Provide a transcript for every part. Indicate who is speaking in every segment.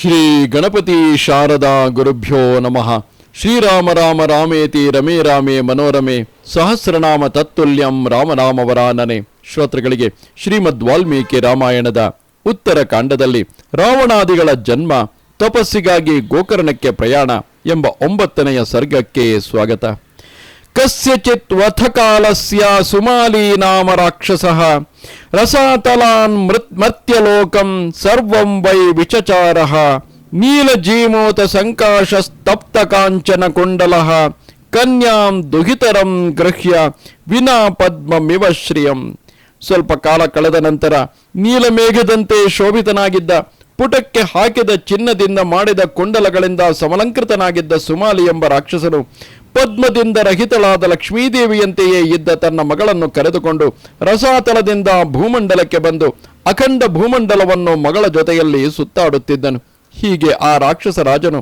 Speaker 1: ಶ್ರೀ ಗಣಪತಿ ಶಾರದಾ ಗುರುಭ್ಯೋ ನಮಃ. ಶ್ರೀರಾಮ ರಾಮ ರಾಮೇತಿ ರಮೇ ರಾಮೇ ಮನೋರಮೆ. ಸಹಸ್ರನಾಮ ತತ್ತುಲ್ಯಂ ರಾಮನಾಮವರಾನನೆ ಶ್ರೋತೃಗಳಿಗೆ ಶ್ರೀಮದ್ ವಾಲ್ಮೀಕಿ ರಾಮಾಯಣದ ಉತ್ತರ ಕಾಂಡದಲ್ಲಿ ರಾವಣಾದಿಗಳ ಜನ್ಮ, ತಪಸ್ಸಿಗಾಗಿ ಗೋಕರ್ಣಕ್ಕೆ ಪ್ರಯಾಣ ಎಂಬ ಒಂಬತ್ತನೆಯ ಸರ್ಗಕ್ಕೆ ಸ್ವಾಗತ. ಕಸ್ಯಚಿತ್ ವಥಕಾಲಸ್ಯ ಸುಮಾಲಿ ನಾಮ ರಾಕ್ಷಸ ರಸಾತಲಾನ್ ಮೃತ್ ಮರ್ತ್ಯಲೋಕಂ ಸರ್ವಂ ವೈ ವಿಚಚಾರಃ ನೀಲಜೀಮೋತ ಸಂಕಾಶಸ್ತಪ್ತ ಕಾಂಚನ ಕುಂಡಲಃ ಕನ್ಯಾಂ ದುಹಿತರಂ ಗೃಹ್ಯ ವಿನಾ ಪದ್ಮಮಿವ ಶ್ರಿಯಂ ಸ್ವಲ್ಪ ಕಾಲ ಕಳೆದ ನಂತರ ನೀಲಮೇಘದಂತೆ ಶೋಭಿತನಾಗಿದ್ದ ಪುಟಕ್ಕೆ ಹಾಕಿದ ಚಿನ್ನದಿಂದ ಮಾಡಿದ ಕುಂಡಲಗಳಿಂದ ಸಮಲಂಕೃತನಾಗಿದ್ದ ಸುಮಾಲಿ ಎಂಬ ರಾಕ್ಷಸನು ಪದ್ಮದಿಂದ ರಹಿತಳಾದ ಲಕ್ಷ್ಮೀದೇವಿಯಂತೆಯೇ ಇದ್ದ ತನ್ನ ಮಗಳನ್ನು ಕರೆದುಕೊಂಡು ರಸಾತಲದಿಂದ ಭೂಮಂಡಲಕ್ಕೆ ಬಂದು ಅಖಂಡ ಭೂಮಂಡಲವನ್ನು ಮಗಳ ಜೊತೆಯಲ್ಲಿ ಸುತ್ತಾಡುತ್ತಿದ್ದನು. ಹೀಗೆ ಆ ರಾಕ್ಷಸ ರಾಜನು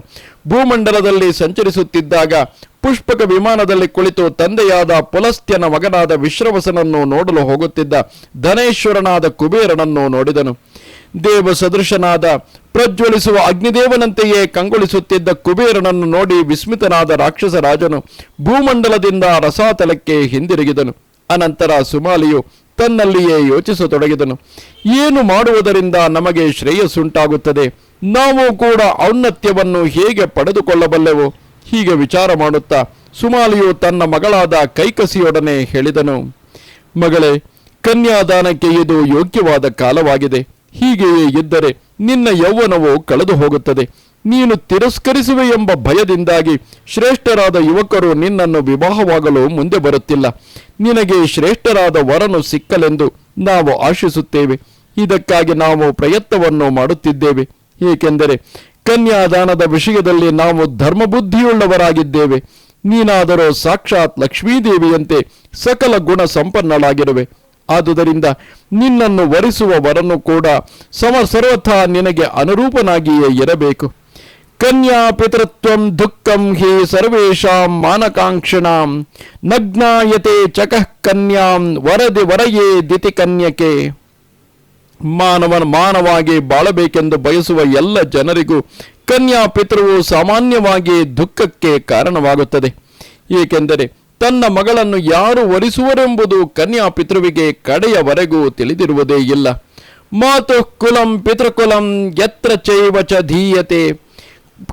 Speaker 1: ಭೂಮಂಡಲದಲ್ಲಿ ಸಂಚರಿಸುತ್ತಿದ್ದಾಗ ಪುಷ್ಪಕ ವಿಮಾನದಲ್ಲಿ ಕುಳಿತು ತಂದೆಯಾದ ಪುಲಸ್ತ್ಯನ ಮಗನಾದ ವಿಶ್ರವಸನನ್ನು ನೋಡಲು ಹೋಗುತ್ತಿದ್ದ ಧನೇಶ್ವರನಾದ ಕುಬೇರನನ್ನು ನೋಡಿದನು. ದೇವ ಸದೃಶನಾದ, ಪ್ರಜ್ವಲಿಸುವ ಅಗ್ನಿದೇವನಂತೆಯೇ ಕಂಗೊಳಿಸುತ್ತಿದ್ದ ಕುಬೇರನನ್ನು ನೋಡಿ ವಿಸ್ಮಿತನಾದ ರಾಕ್ಷಸ ರಾಜನು ಭೂಮಂಡಲದಿಂದ ರಸಾತಲಕ್ಕೆ ಹಿಂದಿರುಗಿದನು. ಅನಂತರ ಸುಮಾಲಿಯು ತನ್ನಲ್ಲಿಯೇ ಯೋಚಿಸತೊಡಗಿದನು. ಏನು ಮಾಡುವುದರಿಂದ ನಮಗೆ ಶ್ರೇಯಸ್ಸುಂಟಾಗುತ್ತದೆ? ನಾವು ಕೂಡ ಔನ್ನತ್ಯವನ್ನು ಹೇಗೆ ಪಡೆದುಕೊಳ್ಳಬಲ್ಲೆವು? ಹೀಗೆ ವಿಚಾರ ಮಾಡುತ್ತಾ ಸುಮಾಲಿಯು ತನ್ನ ಮಗಳಾದ ಕೈಕಸಿಯೊಡನೆ ಹೇಳಿದನು. ಮಗಳೇ, ಕನ್ಯಾದಾನಕ್ಕೆ ಇದು ಯೋಗ್ಯವಾದ ಕಾಲವಾಗಿದೆ. ಹೀಗೆಯೇ ಇದ್ದರೆ ನಿನ್ನ ಯೌವನವು ಕಳೆದು ಹೋಗುತ್ತದೆ. ನೀನು ತಿರಸ್ಕರಿಸುವೆ ಎಂಬ ಭಯದಿಂದಾಗಿ ಶ್ರೇಷ್ಠರಾದ ಯುವಕರು ನಿನ್ನನ್ನು ವಿವಾಹವಾಗಲು ಮುಂದೆ ಬರುತ್ತಿಲ್ಲ. ನಿನಗೆ ಶ್ರೇಷ್ಠರಾದ ವರನು ಸಿಕ್ಕಲೆಂದು ನಾವು ಆಶಿಸುತ್ತೇವೆ. ಇದಕ್ಕಾಗಿ ನಾವು ಪ್ರಯತ್ನವನ್ನು ಮಾಡುತ್ತಿದ್ದೇವೆ. ಏಕೆಂದರೆ ಕನ್ಯಾದಾನದ ವಿಷಯದಲ್ಲಿ ನಾವು ಧರ್ಮಬುದ್ಧಿಯುಳ್ಳವರಾಗಿದ್ದೇವೆ. ನೀನಾದರೂ ಸಾಕ್ಷಾತ್ ಲಕ್ಷ್ಮೀದೇವಿಯಂತೆ ಸಕಲ ಗುಣ ಸಂಪನ್ನಳಾಗಿರುವೆ. ಆದುದರಿಂದ ನಿನ್ನನ್ನು ವರಿಸುವವರನ್ನು ಕೂಡ ಸಮ ಸರ್ವಥಾ ನಿನಗೆ ಅನುರೂಪನಾಗಿಯೇ ಇರಬೇಕು. ಕನ್ಯಾ ಪಿತೃತ್ವಂ ದುಃಖಂ ಹಿ ಸರ್ವೇಷಾಂ ಮಾನಕಾಂಕ್ಷಣಾಂ ನಗ್ನಾಯತೆ ಚಕಃ ಕನ್ಯಾಂ ವರದಿ ವರಯೇ ದಿತಿ ಕನ್ಯಕೆ. ಮಾನವನ ಮಾನವಾಗಿ ಬಾಳಬೇಕೆಂದು ಬಯಸುವ ಎಲ್ಲ ಜನರಿಗೂ ಕನ್ಯಾ ಪಿತೃವು ಸಾಮಾನ್ಯವಾಗಿ ದುಃಖಕ್ಕೆ ಕಾರಣವಾಗುತ್ತದೆ. ಏಕೆಂದರೆ ತನ್ನ ಮಗಳನ್ನು ಯಾರು ವರಿಸುವರೆಂಬುದು ಕನ್ಯಾ ಪಿತೃವಿಗೆ ಕಡೆಯವರೆಗೂ ತಿಳಿದಿರುವುದೇ ಇಲ್ಲ. ಮಾತು ಕುಲಂ ಪಿತೃಕುಲಂ ಯತ್ರ ಚೈವಚ ಧೀಯತೆ.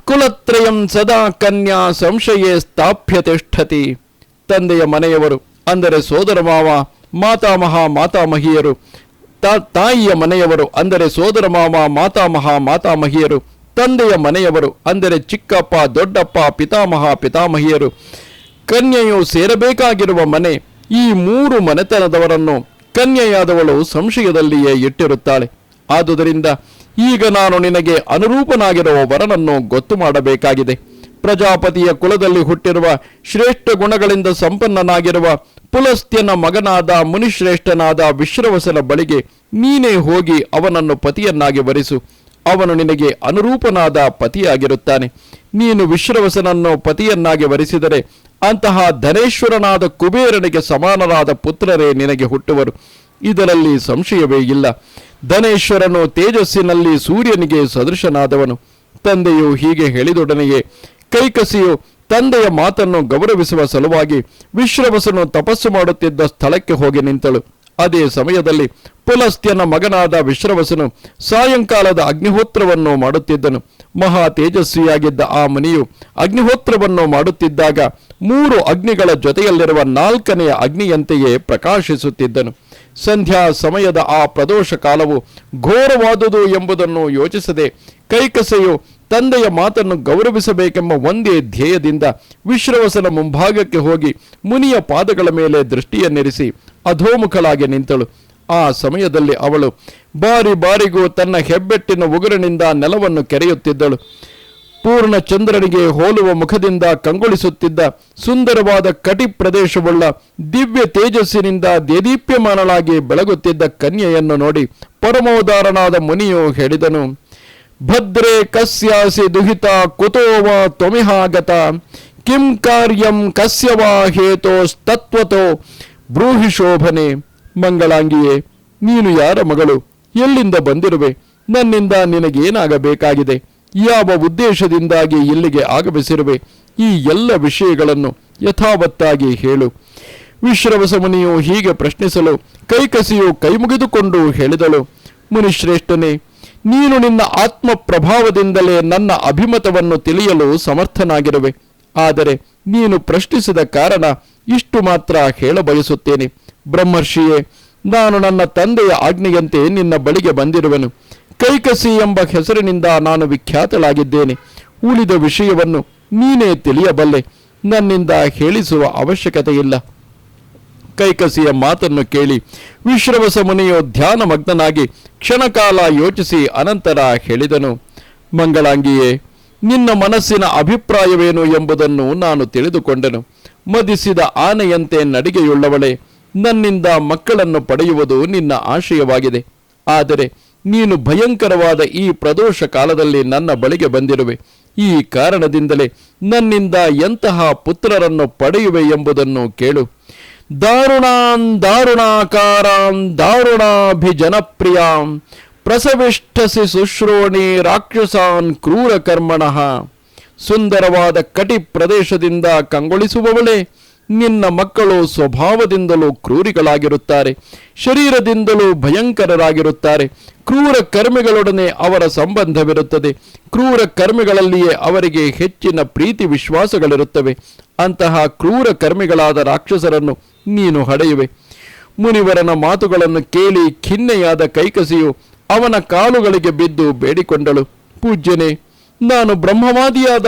Speaker 1: ಕುಲತ್ರಯಂ ಸದಾ ಕನ್ಯಾ ಸಂಶಯೇ ಸ್ಥಾಪ್ಯ ತಿಷ್ಠತಿ. ತಂದೆಯ ಮನೆಯವರು, ಅಂದರೆ ಸೋದರ ಮಾವ ಮಾತಾಮಹ ಮಾತಾಮಹಿಯರು ತಾಯಿಯ ಮನೆಯವರು, ಅಂದರೆ ಸೋದರ ಮಾವ ಮಾತಾಮಹ ಮಾತಾಮಹಿಯರು ತಂದೆಯ ಮನೆಯವರು, ಅಂದರೆ ಚಿಕ್ಕಪ್ಪ, ದೊಡ್ಡಪ್ಪ, ಪಿತಾಮಹ, ಪಿತಾಮಹಿಯರು. ಕನ್ಯೆಯು ಸೇರಬೇಕಾಗಿರುವ ಮನೆ ಈ ಮೂರು ಮನೆತನದವರನ್ನು ಕನ್ಯೆಯಾದವಳು ಸಂಶಯದಲ್ಲಿಯೇ ಇಟ್ಟಿರುತ್ತಾಳೆ. ಆದುದರಿಂದ ಈಗ ನಾನು ನಿನಗೆ ಅನುರೂಪನಾಗಿರುವ ವರನನ್ನು ಗೊತ್ತು ಮಾಡಬೇಕಾಗಿದೆ. ಪ್ರಜಾಪತಿಯ ಕುಲದಲ್ಲಿ ಹುಟ್ಟಿರುವ ಶ್ರೇಷ್ಠ ಗುಣಗಳಿಂದ ಸಂಪನ್ನನಾಗಿರುವ ಪುಲಸ್ತ್ಯನ ಮಗನಾದ ಮುನಿಶ್ರೇಷ್ಠನಾದ ವಿಶ್ರವಸನ ಬಳಿಗೆ ನೀನೇ ಹೋಗಿ ಅವನನ್ನು ಪತಿಯನ್ನಾಗಿ ವರಿಸು. ಅವನು ನಿನಗೆ ಅನುರೂಪನಾದ ಪತಿಯಾಗಿರುತ್ತಾನೆ. ನೀನು ವಿಶ್ರವಸನನ್ನು ಪತಿಯನ್ನಾಗಿ ವರಿಸಿದರೆ ಅಂತಹ ಧನೇಶ್ವರನಾದ ಕುಬೇರನಿಗೆ ಸಮಾನರಾದ ಪುತ್ರರೇ ನಿನಗೆ ಹುಟ್ಟುವರು. ಇದರಲ್ಲಿ ಸಂಶಯವೇ ಇಲ್ಲ. ಧನೇಶ್ವರನು ತೇಜಸ್ಸಿನಲ್ಲಿ ಸೂರ್ಯನಿಗೆ ಸದೃಶನಾದವನು. ತಂದೆಯು ಹೀಗೆ ಹೇಳಿದೊಡನೆಯೇ, ಕೈಕಸಿಯು ತಂದೆಯ ಮಾತನ್ನು ಗೌರವಿಸುವ ಸಲುವಾಗಿ ವಿಶ್ರವಸನು ತಪಸ್ಸು ಮಾಡುತ್ತಿದ್ದ ಸ್ಥಳಕ್ಕೆ ಹೋಗಿ ನಿಂತಳು. ಅದೇ ಸಮಯದಲ್ಲಿ ಪುಲಸ್ತ್ಯನ ಮಗನಾದ ವಿಶ್ರವಸನು ಸಾಯಂಕಾಲದ ಅಗ್ನಿಹೋತ್ರವನ್ನು ಮಾಡುತ್ತಿದ್ದನು. ಮಹಾ ತೇಜಸ್ವಿಯಾಗಿದ್ದ ಆ ಮುನಿಯು ಅಗ್ನಿಹೋತ್ರವನ್ನು ಮಾಡುತ್ತಿದ್ದಾಗ ಮೂರು ಅಗ್ನಿಗಳ ಜೊತೆಯಲ್ಲಿರುವ ನಾಲ್ಕನೆಯ ಅಗ್ನಿಯಂತೆಯೇ ಪ್ರಕಾಶಿಸುತ್ತಿದ್ದನು. ಸಂಧ್ಯಾ ಸಮಯದ ಆ ಪ್ರದೋಷ ಕಾಲವು ಘೋರವಾದುದು ಎಂಬುದನ್ನು ಯೋಚಿಸದೆ ಕೈಕಸೆಯು ತಂದೆಯ ಮಾತನ್ನು ಗೌರವಿಸಬೇಕೆಂಬ ಒಂದೇ ಧ್ಯೇಯದಿಂದ ವಿಶ್ರವಸನ ಮುಂಭಾಗಕ್ಕೆ ಹೋಗಿ ಮುನಿಯ ಪಾದಗಳ ಮೇಲೆ ದೃಷ್ಟಿಯನ್ನಿರಿಸಿ ಅಧೋಮುಖಳಾಗಿ ನಿಂತಳು. ಆ ಸಮಯದಲ್ಲಿ ಅವಳು ಬಾರಿ ಬಾರಿಗೂ ತನ್ನ ಹೆಬ್ಬೆಟ್ಟಿನ ಉಗುರಿನಿಂದ ನೆಲವನ್ನು ಕೆರೆಯುತ್ತಿದ್ದಳು. ಪೂರ್ಣ ಚಂದ್ರನಿಗೆ ಹೋಲುವ ಮುಖದಿಂದ ಕಂಗೊಳಿಸುತ್ತಿದ್ದ ಸುಂದರವಾದ ಕಟಿ ಪ್ರದೇಶವುಳ್ಳ ದಿವ್ಯ ತೇಜಸ್ಸಿನಿಂದ ದೇದೀಪ್ಯಮಾನಳಾಗಿ ಬೆಳಗುತ್ತಿದ್ದ ಕನ್ಯೆಯನ್ನು ನೋಡಿ ಪರಮೋದಾರನಾದ ಮುನಿಯು ಹೇಳಿದನು, ಭದ್ರೆ ಕಸ್ಯಾಸಿ ದುಹಿತ ಕುತೋವ ತೊಮಿಹಾಗತ ಕಿಂ ಕಾರ್ಯಂ ಕಸ್ಯವಾ ಹೇತೋ ಹೇತೋಸ್ತತ್ವತೋ ಬ್ರೂಹಿ ಶೋಭನೆ. ಮಂಗಳಾಂಗಿಯೇ, ನೀನು ಯಾರ ಮಗಳು? ಎಲ್ಲಿಂದ ಬಂದಿರುವೆ? ನನ್ನಿಂದ ನಿನಗೇನಾಗಬೇಕಾಗಿದೆ? ಯಾವ ಉದ್ದೇಶದಿಂದಾಗಿ ಇಲ್ಲಿಗೆ ಆಗಮಿಸಿರುವೆ? ಈ ಎಲ್ಲ ವಿಷಯಗಳನ್ನು ಯಥಾವತ್ತಾಗಿ ಹೇಳು. ವಿಶ್ರವಸ ಮುನಿಯು ಹೀಗೆ ಪ್ರಶ್ನಿಸಲು, ಕೈಕಸಿಯು ಕೈಮುಗಿದುಕೊಂಡು ಹೇಳಿದಳು, ಮುನಿಶ್ರೇಷ್ಠನೇ, ನೀನು ನಿನ್ನ ಆತ್ಮ ಪ್ರಭಾವದಿಂದಲೇ ನನ್ನ ಅಭಿಮತವನ್ನು ತಿಳಿಯಲು ಸಮರ್ಥನಾಗಿರುವೆ. ಆದರೆ ನೀನು ಪ್ರಶ್ನಿಸಿದ ಕಾರಣ ಇಷ್ಟು ಮಾತ್ರ ಹೇಳಬಯಸುತ್ತೇನೆ. ಬ್ರಹ್ಮರ್ಷಿಯೇ, ನಾನು ನನ್ನ ತಂದೆಯ ಆಜ್ಞೆಯಂತೆ ನಿನ್ನ ಬಳಿಗೆ ಬಂದಿರುವೆನು. ಕೈಕಸಿ ಎಂಬ ಹೆಸರಿನಿಂದ ನಾನು ವಿಖ್ಯಾತಳಾಗಿದ್ದೇನೆ. ಉಳಿದ ವಿಷಯವನ್ನು ನೀನೇ ತಿಳಿಯಬಲ್ಲೆ. ನನ್ನಿಂದ ಹೇಳಿಸುವ ಅವಶ್ಯಕತೆ ಇಲ್ಲ ಕೈಕಸಿಯ ಮಾತನ್ನು ಕೇಳಿ ವಿಶ್ರವಸ ಮುನಿಯು ಧ್ಯಾನಮಗ್ನಾಗಿ ಕ್ಷಣಕಾಲ ಯೋಚಿಸಿ ಅನಂತರ ಹೇಳಿದನು. ಮಂಗಳಾಂಗಿಯೇ, ನಿನ್ನ ಮನಸ್ಸಿನ ಅಭಿಪ್ರಾಯವೇನು ಎಂಬುದನ್ನು ನಾನು ತಿಳಿದುಕೊಂಡೆನು. ಮದಿಸಿದ ಆನೆಯಂತೆ ನಡಿಗೆಯುಳ್ಳವಳೆ. ನನ್ನಿಂದ ಮಕ್ಕಳನ್ನು ಪಡೆಯುವುದು ನಿನ್ನ ಆಶಯವಾಗಿದೆ. ಆದರೆ ನೀನು ಭಯಂಕರವಾದ ಈ ಪ್ರದೋಷ ಕಾಲದಲ್ಲಿ ನನ್ನ ಬಳಿಗೆ ಬಂದಿರುವೆ. ಈ ಕಾರಣದಿಂದಲೇ ನನ್ನಿಂದ ಎಂತಹ ಪುತ್ರರನ್ನು ಪಡೆಯುವೆ ಎಂಬುದನ್ನು ಕೇಳು. ದಾರುಣಾನ್ ದಾರುಣಾಕಾರಾನ್ ದಾರುಣಾಭಿಜನಪ್ರಿಯಾಂ ಪ್ರಸವಿಷ್ಠಸಿ ಸುಶ್ರೋಣಿ ರಾಕ್ಷಸಾನ್ ಕ್ರೂರ ಕರ್ಮಣಃ ಸುಂದರವಾದ ಕಟಿ ಪ್ರದೇಶದಿಂದ ಕಂಗೊಳಿಸುವವಳೇ ನಿನ್ನ ಮಕ್ಕಳು ಸ್ವಭಾವದಿಂದಲೂ ಕ್ರೂರಿಗಳಾಗಿರುತ್ತಾರೆ, ಶರೀರದಿಂದಲೂ ಭಯಂಕರರಾಗಿರುತ್ತಾರೆ. ಕ್ರೂರ ಕರ್ಮಿಗಳೊಡನೆ ಅವರ ಸಂಬಂಧವಿರುತ್ತದೆ. ಕ್ರೂರ ಕರ್ಮಿಗಳಲ್ಲಿಯೇ ಅವರಿಗೆ ಹೆಚ್ಚಿನ ಪ್ರೀತಿ ವಿಶ್ವಾಸಗಳಿರುತ್ತವೆ. ಅಂತಹ ಕ್ರೂರ ಕರ್ಮಿಗಳಾದ ರಾಕ್ಷಸರನ್ನು ನೀನು ಹಡೆಯುವೆ. ಮುನಿವರನ ಮಾತುಗಳನ್ನು ಕೇಳಿ ಖಿನ್ನೆಯಾದ ಕೈಕಸಿಯು ಅವನ ಕಾಲುಗಳಿಗೆ ಬಿದ್ದು ಬೇಡಿಕೊಂಡಳು. ಪೂಜ್ಯನೇ, ನಾನು ಬ್ರಹ್ಮವಾದಿಯಾದ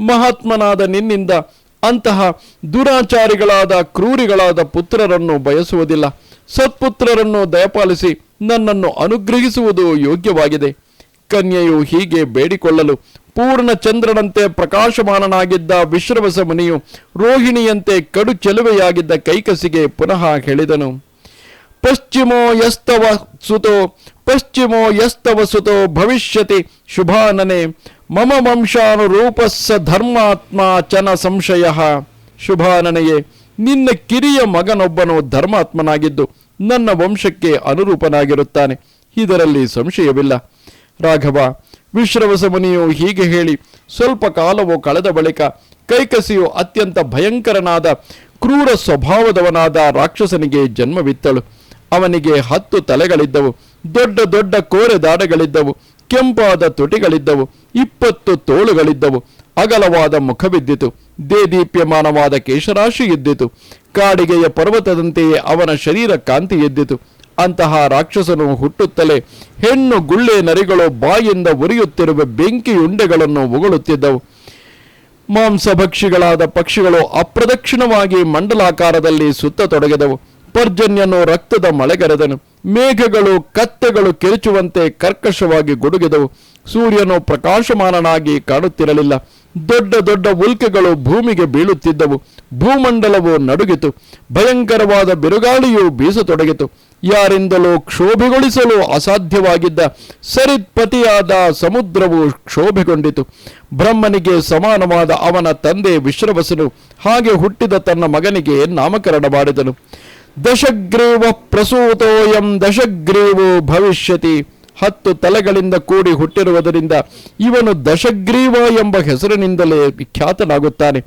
Speaker 1: ಮಹಾತ್ಮನಾದ ನಿನ್ನಿಂದ ಅಂತಹ ದುರಾಚಾರಿಗಳಾದ, ಕ್ರೂರಿಗಳಾದ ಪುತ್ರರನ್ನು ಬಯಸುವುದಿಲ್ಲ. ಸತ್ಪುತ್ರರನ್ನು ದಯಪಾಲಿಸಿ ನನ್ನನ್ನು ಅನುಗ್ರಹಿಸುವುದು ಯೋಗ್ಯವಾಗಿದೆ. ಕನ್ಯೆಯು ಹೀಗೆ ಬೇಡಿಕೊಳ್ಳಲು ಪೂರ್ಣ ಚಂದ್ರನಂತೆ ಪ್ರಕಾಶಮಾನನಾಗಿದ್ದ ವಿಶ್ರವಸ ಮುನಿಯು ರೋಹಿಣಿಯಂತೆ ಕಡು ಚೆಲುವೆಯಾಗಿದ್ದ ಕೈಕಸಿಗೆ ಪುನಃ ಹೇಳಿದನು. ಪಶ್ಚಿಮೋ ಯಸ್ತವ ಸುತೋ, ಪಶ್ಚಿಮೋ ಯಸ್ತವ ಸುತೋ ಭವಿಷ್ಯತಿ ಶುಭಾನನೆ, ಮಮ ವಂಶಾನುರೂಪಸ್ಸ ಧರ್ಮಾತ್ಮ ಚನ ಸಂಶಯ. ಶುಭಾನನೆಯೇ, ನಿನ್ನ ಕಿರಿಯ ಮಗನೊಬ್ಬನು ಧರ್ಮಾತ್ಮನಾಗಿದ್ದು ನನ್ನ ವಂಶಕ್ಕೆ ಅನುರೂಪನಾಗಿರುತ್ತಾನೆ. ಇದರಲ್ಲಿ ಸಂಶಯವಿಲ್ಲ. ರಾಘವ, ವಿಶ್ರವಸ ಮುನಿಯು ಹೀಗೆ ಹೇಳಿ, ಸ್ವಲ್ಪ ಕಾಲವು ಕಳೆದ ಬಳಿಕ ಕೈಕಸಿಯು ಅತ್ಯಂತ ಭಯಂಕರನಾದ, ಕ್ರೂರ ಸ್ವಭಾವದವನಾದ ರಾಕ್ಷಸನಿಗೆ ಜನ್ಮವಿತ್ತಳು. ಅವನಿಗೆ ಹತ್ತು ತಲೆಗಳಿದ್ದವು, ದೊಡ್ಡ ದೊಡ್ಡ ಕೋರೆ ದಾಡಗಳಿದ್ದವು, ಕೆಂಪಾದ ತುಟಿಗಳಿದ್ದವು, ಇಪ್ಪತ್ತು ತೋಳುಗಳಿದ್ದವು. ಅಗಲವಾದ ಮುಖವಿದ್ದಿತು, ದೇದೀಪ್ಯಮಾನವಾದ ಕೇಶರಾಶಿ ಇದ್ದಿತು. ಕಾಡಿಗೆಯ ಪರ್ವತದಂತೆಯೇ ಅವನ ಶರೀರ ಕಾಂತಿ ಎದ್ದಿತು. ಅಂತಹ ರಾಕ್ಷಸನು ಹುಟ್ಟುತ್ತಲೇ ಹೆಣ್ಣು ಗುಳ್ಳೆ ನರಿಗಳು ಬಾಯಿಂದ ಉರಿಯುತ್ತಿರುವ ಬೆಂಕಿ ಉಂಡೆಗಳನ್ನು ಉಗುಳುತ್ತಿದ್ದವು. ಮಾಂಸಭಕ್ಷಿಗಳಾದ ಪಕ್ಷಿಗಳು ಅಪ್ರದಕ್ಷಿಣವಾಗಿ ಮಂಡಲಾಕಾರದಲ್ಲಿ ಸುತ್ತತೊಡಗಿದವು ಪರ್ಜನ್ಯನು ರಕ್ತದ ಮಳೆಗರೆದನು. ಮೇಘಗಳು, ಕತ್ತೆಗಳು ಕಿರುಚುವಂತೆ ಕರ್ಕಶವಾಗಿ ಗುಡುಗಿದವು. ಸೂರ್ಯನು ಪ್ರಕಾಶಮಾನನಾಗಿ ಕಾಣುತ್ತಿರಲಿಲ್ಲ. ದೊಡ್ಡ ದೊಡ್ಡ ಉಲ್ಕೆಗಳು ಭೂಮಿಗೆ ಬೀಳುತ್ತಿದ್ದವು. ಭೂಮಂಡಲವು ನಡುಗಿತು. ಭಯಂಕರವಾದ ಬಿರುಗಾಳಿಯು ಬೀಸತೊಡಗಿತು. ಯಾರಿಂದಲೂ ಕ್ಷೋಭೆಗೊಳಿಸಲು ಅಸಾಧ್ಯವಾಗಿದ್ದ ಸರಿತ್ಪತಿಯಾದ ಸಮುದ್ರವು ಕ್ಷೋಭೆಗೊಂಡಿತು. ಬ್ರಹ್ಮನಿಗೆ ಸಮಾನವಾದ ಅವನ ತಂದೆ ವಿಶ್ರವಸನು. ಹಾಗೆ ಹುಟ್ಟಿದ ತನ್ನ ಮಗನಿಗೆ ನಾಮಕರಣ ಮಾಡಿದನು. ದಶಗ್ರೀವ ಪ್ರಸೂತೋಯಂ, ದಶಗ್ರೀವೋ ಭವಿಷ್ಯತಿ. ಹತ್ತು ತಲೆಗಳಿಂದ ಕೂಡಿ ಹುಟ್ಟಿರುವುದರಿಂದ ಇವನು ದಶಗ್ರೀವ ಎಂಬ ಹೆಸರಿನಿಂದಲೇ ವಿಖ್ಯಾತನಾಗುತ್ತಾನೆ.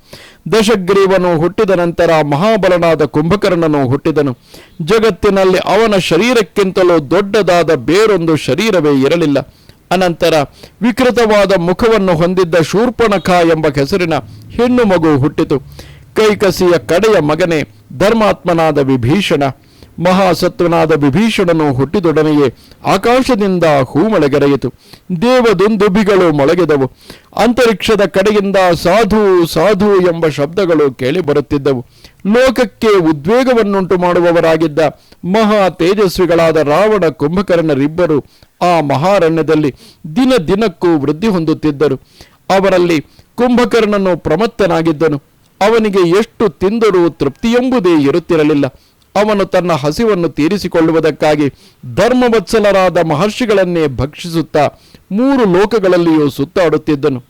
Speaker 1: ದಶಗ್ರೀವನು ಹುಟ್ಟಿದ ನಂತರ ಮಹಾಬಲನಾದ ಕುಂಭಕರ್ಣನು ಹುಟ್ಟಿದನು. ಜಗತ್ತಿನಲ್ಲಿ ಅವನ ಶರೀರಕ್ಕಿಂತಲೂ ದೊಡ್ಡದಾದ ಬೇರೊಂದು ಶರೀರವೇ ಇರಲಿಲ್ಲ. ಅನಂತರ ವಿಕೃತವಾದ ಮುಖವನ್ನು ಹೊಂದಿದ್ದ ಶೂರ್ಪಣಖ ಎಂಬ ಹೆಸರಿನ ಹೆಣ್ಣು ಮಗು ಹುಟ್ಟಿತು. ಕೈಕಸಿಯ ಕಡೆಯ ಮಗನೇ, ಧರ್ಮಾತ್ಮನಾದ ವಿಭೀಷಣ, ಮಹಾಸತ್ವನಾದ ವಿಭೀಷಣನು ಹುಟ್ಟಿದೊಡನೆಯೇ ಆಕಾಶದಿಂದ ಹೂಮಳೆಗರೆಯಿತು ದೇವದುಂದುಬಿಗಳು ಮೊಳಗೆದವು. ಅಂತರಿಕ್ಷದ ಕಡೆಯಿಂದ ಸಾಧು ಸಾಧು ಎಂಬ ಶಬ್ದಗಳು ಕೇಳಿಬರುತ್ತಿದ್ದವು ಲೋಕಕ್ಕೆ ಉದ್ವೇಗವನ್ನುಂಟು ಮಾಡುವವರಾಗಿದ್ದ ಮಹಾ ತೇಜಸ್ವಿಗಳಾದ ರಾವಣ ಕುಂಭಕರ್ಣರಿಬ್ಬರು ಆ ಮಹಾರಣ್ಯದಲ್ಲಿ ದಿನ ದಿನಕ್ಕೂ ವೃದ್ಧಿ ಹೊಂದುತ್ತಿದ್ದರು. ಅವರಲ್ಲಿ ಕುಂಭಕರ್ಣನು ಪ್ರಮತ್ತನಾಗಿದ್ದನು. ಅವನಿಗೆ ಎಷ್ಟು ತಿಂದರೂ ತೃಪ್ತಿಯೆಂಬುದೇ ಇರುತ್ತಿರಲಿಲ್ಲ. ಅವನು ತನ್ನ ಹಸಿವನ್ನು ತೀರಿಸಿಕೊಳ್ಳುವುದಕ್ಕಾಗಿ ಧರ್ಮವತ್ಸಲರಾದ ಮಹರ್ಷಿಗಳನ್ನೇ ಭಕ್ಷಿಸುತ್ತಾ ಮೂರು ಲೋಕಗಳಲ್ಲಿಯೂ ಸುತ್ತಾಡುತ್ತಿದ್ದನು.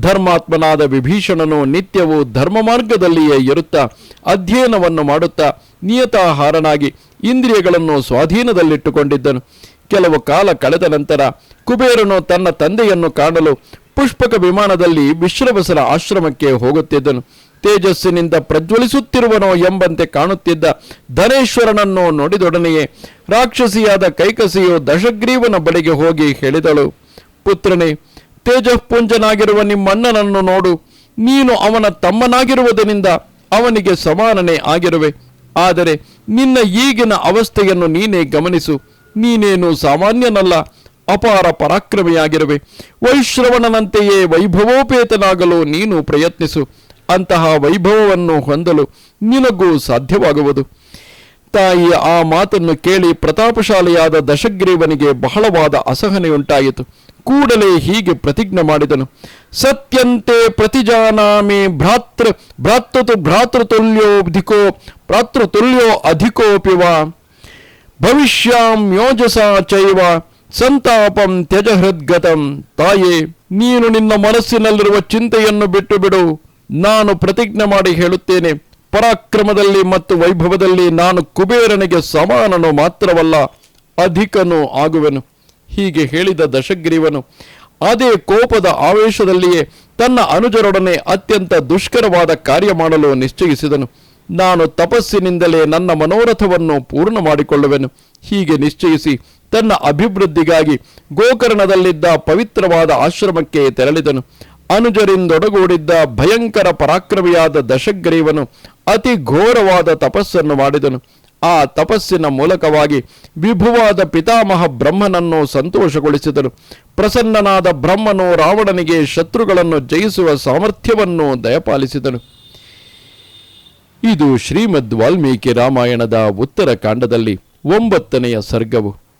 Speaker 1: ಧರ್ಮಾತ್ಮನಾದ ವಿಭೀಷಣನು ನಿತ್ಯವೂ ಧರ್ಮ ಮಾರ್ಗದಲ್ಲಿಯೇ ಇರುತ್ತಾ ಅಧ್ಯಯನವನ್ನು ಮಾಡುತ್ತಾ ನಿಯತಾಹಾರನಾಗಿ ಇಂದ್ರಿಯಗಳನ್ನು ಸ್ವಾಧೀನದಲ್ಲಿಟ್ಟುಕೊಂಡಿದ್ದನು. ಕೆಲವು ಕಾಲ ಕಳೆದ ನಂತರ ಕುಬೇರನು ತನ್ನ ತಂದೆಯನ್ನು ಕಾಣಲು ಪುಷ್ಪಕ ವಿಮಾನದಲ್ಲಿ ವಿಶ್ರವಸರ ಆಶ್ರಮಕ್ಕೆ ಹೋಗುತ್ತಿದ್ದನು. ತೇಜಸ್ಸಿನಿಂದ ಪ್ರಜ್ವಲಿಸುತ್ತಿರುವನೋ ಎಂಬಂತೆ ಕಾಣುತ್ತಿದ್ದ ಧನೇಶ್ವರನನ್ನು ನೋಡಿದೊಡನೆಯೇ ರಾಕ್ಷಸಿಯಾದ ಕೈಕಸಿಯು ದಶಗ್ರೀವನ ಬಳಿಗೆ ಹೋಗಿ ಹೇಳಿದಳು, ಪುತ್ರನೇ, ತೇಜಃಪುಂಜನಾಗಿರುವ ನಿಮ್ಮಣ್ಣನನ್ನು ನೋಡು. ನೀನು ಅವನ ತಮ್ಮನಾಗಿರುವುದರಿಂದ ಅವನಿಗೆ ಸಮಾನನೇ ಆಗಿರುವೆ. ಆದರೆ ನಿನ್ನ ಈಗಿನ ಅವಸ್ಥೆಯನ್ನು ನೀನೇ ಗಮನಿಸು. ನೀನೇನು ಸಾಮಾನ್ಯನಲ್ಲ ಅಪಾರ ಪರಾಕ್ರಮಿಯಾಗಿರುವೆ. ವೈಶ್ರವಣನಂತೆಯೇ ವೈಭವೋಪೇತನಾಗಲು ನೀನು ಪ್ರಯತ್ನಿಸು. ಅಂತಹ ವೈಭವವನ್ನು ಹೊಂದಲು ನಿನಗೂ ಸಾಧ್ಯವಾಗುವುದು. ತಾಯಿ, ಆ ಮಾತನ್ನು ಕೇಳಿ ಪ್ರತಾಪಶಾಲಿಯಾದ ದಶಗ್ರೀವನಿಗೆ ಬಹಳವಾದ ಅಸಹನೆಯುಂಟಾಯಿತು. ಕೂಡಲೇ ಹೀಗೆ ಪ್ರತಿಜ್ಞೆ ಮಾಡಿದನು. ಸತ್ಯಂತೆ ಪ್ರತಿಜಾನಾಮಿ ಭ್ರಾತೃ, ಭ್ರಾತೃತು ಭ್ರಾತೃತುಲ್ಯೋಧಿಕೋ ಭ್ರಾತೃತುಲ್ಯೋ ಅಧಿಕೋಪಿವ ಭವಿಷ್ಯಾಂ ಯೋಜಸ ಚೈವ. ಸಂತಾಪಂ ತ್ಯಜ ಹೃದ್ಗತಂ ತಾಯೇ, ನೀನು ನಿನ್ನ ಮನಸ್ಸಿನಲ್ಲಿರುವ ಚಿಂತೆಯನ್ನು ಬಿಟ್ಟು ಬಿಡು ನಾನು ಪ್ರತಿಜ್ಞೆ ಮಾಡಿ ಹೇಳುತ್ತೇನೆ, ಪರಾಕ್ರಮದಲ್ಲಿ ಮತ್ತು ವೈಭವದಲ್ಲಿ ನಾನು ಕುಬೇರನಿಗೆ ಸಮಾನನು ಮಾತ್ರವಲ್ಲ, ಅಧಿಕನೂ ಆಗುವೆನು. ಹೀಗೆ ಹೇಳಿದ ದಶಗ್ರೀವನು. ಅದೇ ಕೋಪದ ಆವೇಶದಲ್ಲಿಯೇ ತನ್ನ ಅನುಜರೊಡನೆ ಅತ್ಯಂತ ದುಷ್ಕರವಾದ ಕಾರ್ಯ ಮಾಡಲು ನಿಶ್ಚಯಿಸಿದನು. ನಾನು ತಪಸ್ಸಿನಿಂದಲೇ ನನ್ನ ಮನೋರಥವನ್ನು ಪೂರ್ಣ ಮಾಡಿಕೊಳ್ಳುವೆನು ಹೀಗೆ ನಿಶ್ಚಯಿಸಿ ತನ್ನ ಅಭಿವೃದ್ಧಿಗಾಗಿ ಗೋಕರ್ಣದಲ್ಲಿದ್ದ ಪವಿತ್ರವಾದ ಆಶ್ರಮಕ್ಕೆ ತೆರಳಿದನು. ಅನುಜರಿಂದೊಡಗೂಡಿದ್ದ ಭಯಂಕರ ಪರಾಕ್ರಮಿಯಾದ ದಶಗ್ರೀವನು ಅತಿ ಘೋರವಾದ ತಪಸ್ಸನ್ನು ಮಾಡಿದನು. ಆ ತಪಸ್ಸಿನ ಮೂಲಕವಾಗಿ ವಿಭುವಾದ ಪಿತಾಮಹ ಬ್ರಹ್ಮನನ್ನು ಸಂತೋಷಗೊಳಿಸಿದನು. ಪ್ರಸನ್ನನಾದ ಬ್ರಹ್ಮನು ರಾವಣನಿಗೆ ಶತ್ರುಗಳನ್ನು ಜಯಿಸುವ ಸಾಮರ್ಥ್ಯವನ್ನು ದಯಪಾಲಿಸಿದನು. ಇದು ಶ್ರೀಮದ್ ವಾಲ್ಮೀಕಿ ರಾಮಾಯಣದ ಉತ್ತರ ಕಾಂಡದಲ್ಲಿ ಒಂಬತ್ತನೆಯ ಸರ್ಗವು.